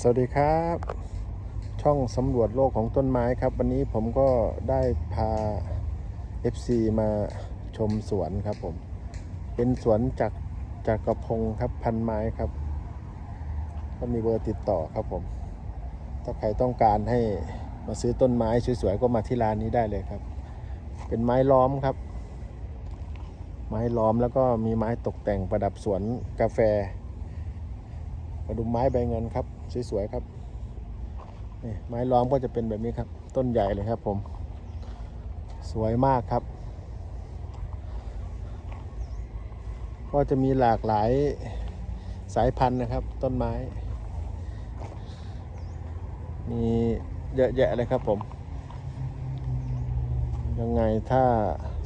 สวัสดีครับ ช่องสำรวจโลกของต้นไม้ครับ วันนี้ผมก็ได้พา FC มาชมสวนครับผม เป็นสวนจากจากกระพงครับพันไม้ครับ ก็มีเบอร์ติดต่อครับผม ถ้าใครต้องการให้มาซื้อต้นไม้สวยๆก็มาที่ร้านนี้ได้เลยครับ เป็นไม้ล้อมครับ ไม้ล้อมแล้วก็มีไม้ตกแต่งประดับสวนกาแฟ กระดุมไม้ใบเงินครับ สวยๆครับนี่ไม้ล้อมก็จะเป็นแบบนี้ครับ ต้นใหญ่เลยครับผม สวยมากครับ ก็จะมีหลากหลายสายพันธุ์นะครับ ต้นไม้ มีเยอะแยะเลยครับผม ยังไงถ้า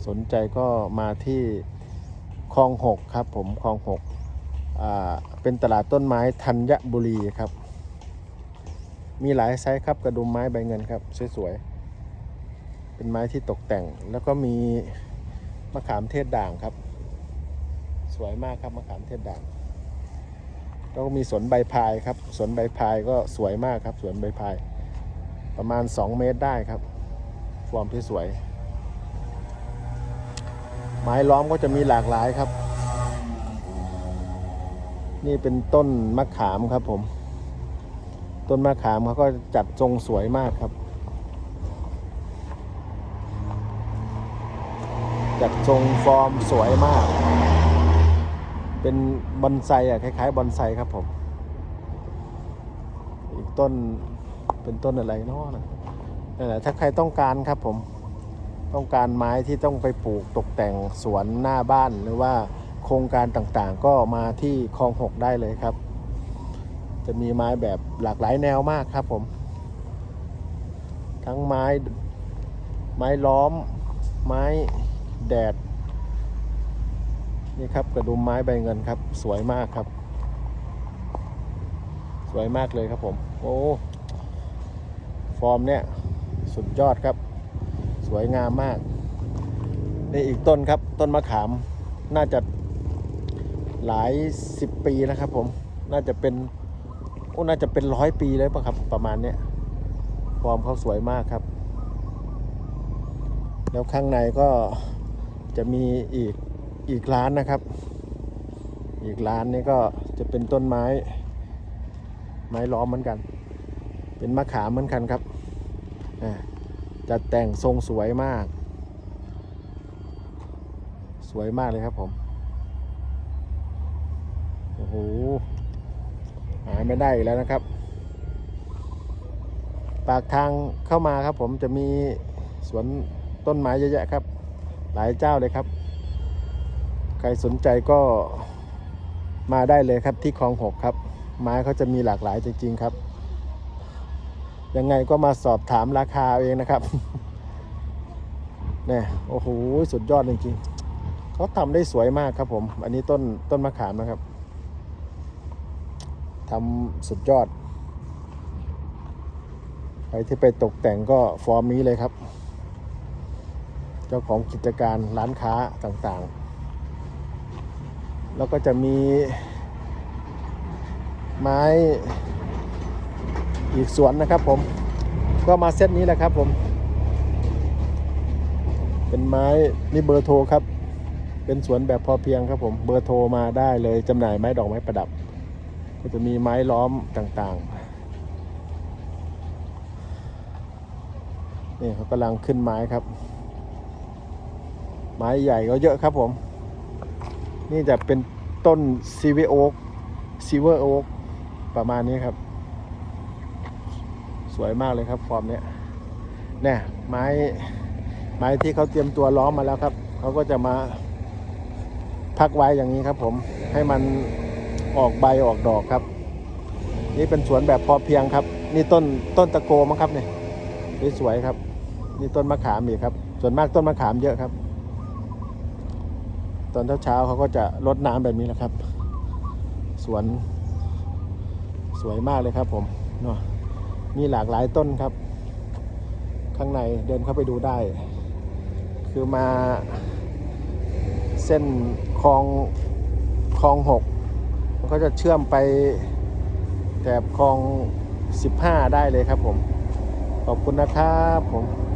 สนใจก็มาที่คลองหกครับผมคลองหก เป็นตลาดต้นไม้ธัญบุรีครับ มีหลายไซส์ครับกระดุมไม้ใบเงินครับสวยๆ เป็นไม้ที่ตกแต่ง แล้วก็มีมะขามเทศด่างครับ สวยมากครับมะขามเทศด่างแล้วก็มีสวนใบพายครับ สวนใบพายก็สวยมากครับ สวนใบพาย ประมาณ 2 เมตรได้ครับ ฟอร์มที่สวย ไม้ล้อมก็จะมีหลากหลายครับ นี่เป็นต้นมะขามครับผม ต้นมะขามเขาก็จัดทรงสวยมากครับ จัดทรงฟอร์มสวยมาก เป็นบอนไซอะคล้ายๆบอนไซครับผม อีกต้นเป็นต้นอะไรเนาะนะนั่นแหละถ้าใครต้องการครับผม ต้องการไม้ที่ต้องไปปลูกตกแต่งสวนหน้าบ้านหรือว่า โครงการต่างๆ ก็มาที่คลองหกได้เลยครับ จะมีไม้แบบหลากหลายแนวมากครับผม ทั้งไม้ไม้ล้อม ไม้แดด นี่ครับกระดุมไม้ใบเงินครับ สวยมากครับ สวยมากเลยครับผม โอ้ฟอร์มเนี่ยสุดยอดครับ สวยงามมากนี่อีกต้นครับต้นมะขามน่าจะ หลายสิบปีนะครับผมน่าจะเป็นโอ้น่าจะเป็นร้อยปีเลยป่ะครับ ประมาณเนี้ยฟอร์มเขาสวยมากครับ แล้วข้างในก็จะมีอีกอีกร้านนะครับ อีกร้านนี้ก็จะเป็นต้นไม้ ไม้ล้อมเหมือนกัน เป็นมะขามเหมือนกันครับจะแต่งทรงสวยมาก สวยมากเลยครับผม โอ้โหหาไม่ได้อีกแล้วนะครับ ปากทางเข้ามาครับผมจะมีสวนต้นไม้เยอะแยะครับ หลายเจ้าเลยครับ ใครสนใจก็มาได้เลยครับที่คลองหกครับ ไม้เขาจะมีหลากหลายจริงๆครับ ยังไงก็มาสอบถามราคาเอาเองนะครับเนี่ยโอ้โห สุดยอดจริงๆเขาทำได้สวยมากครับผม อันนี้ต้นต้นมะขามนะครับ ทำสุดยอด ใครที่ไปตกแต่งก็ฟอร์มนี้เลยครับ เจ้าของกิจการร้านค้าต่างๆ แล้วก็จะมีไม้อีกสวนนะครับผม ก็มาเซตนี้แหละครับผม เป็นไม้นี่เบอร์โทรครับ เป็นสวนแบบพอเพียงครับผม เบอร์โทรมาได้เลยจำหน่ายไม้ดอกไม้ประดับ จะมีไม้ล้อมต่างๆ นี่เขากำลังขึ้นไม้ครับ ไม้ใหญ่ก็เยอะครับผม นี่จะเป็นต้นซีเวโอ๊กซีเวอร์โอ๊กประมาณนี้ครับ สวยมากเลยครับฟอร์มเนี้ยเนี่ยไม้ไม้ที่เขาเตรียมตัวล้อมมาแล้วครับ เขาก็จะมาพักไว้อย่างนี้ครับผมให้มัน ออกใบออกดอกครับ นี่เป็นสวนแบบพอเพียงครับ นี่ต้นต้นตะโกมั้งครับเนี่ยนี่สวยครับ นี่ต้นมะขามอีกครับ ส่วนมากต้นมะขามเยอะครับ ตอนเช้าๆเขาก็จะรดน้ำแบบนี้แหละครับ สวนสวยมากเลยครับผมเนาะมีหลากหลายต้นครับ ข้างในเดินเข้าไปดูได้ คือมาเส้นคลองคลองหก ก็จะเชื่อมไปแถบคลอง 15 ได้เลยครับผม ขอบคุณนะครับผม